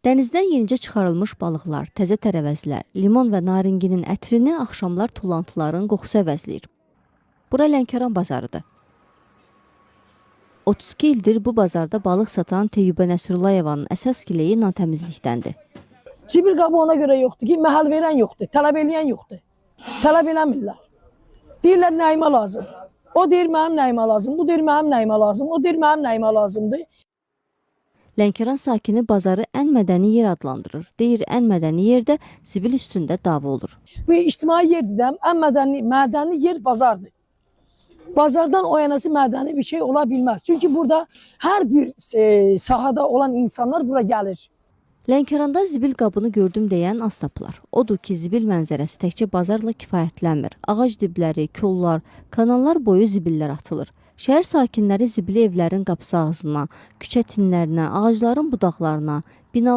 Dənizdən yenicə çıxarılmış balıqlar, təzə tərəvəzlər, limon və naringinin ətrini axşamlar tullantıların qoxusu əvəzləyir. Bura Lənkəran bazarıdır. 32 ildir bu bazarda balıq satan Teyyubə Nəsrullayevanın əsas gileyi natəmizlikdəndir. Zibil qabı ona görə yoxdur ki, məhəl verən yoxdur, tələb eləyən yoxdur. Tələb eləmirlər. Deyirlər nəyimə lazım. O deyir mənim nəyimə lazım, bu deyir mənim nəyimə lazım, o deyir mənim nəyimə lazımdır. Lənkəran sakini bazarı ən mədəni yer adlandırır. Deyir, ən mədəni yerdə zibil üstündə dava olur. Bu ictimai yerdir də, ən mədəni, mədəni yer bazardır. Bazardan o yanası mədəni bir şey ola bilməz. Çünki burada hər bir e, sahada olan insanlar bura gəlir. Lənkəranda zibil qabını gördüm deyən az tapılar. Odur ki, zibil mənzərəsi təkcə bazarla kifayətlənmir. Ağac dibləri, kollar, kanallar boyu zibillər atılır. Şəhər sakinləri zibili evlərin qapısı ağzına, küçə tinlərinə, ağacların budaqlarına, binaların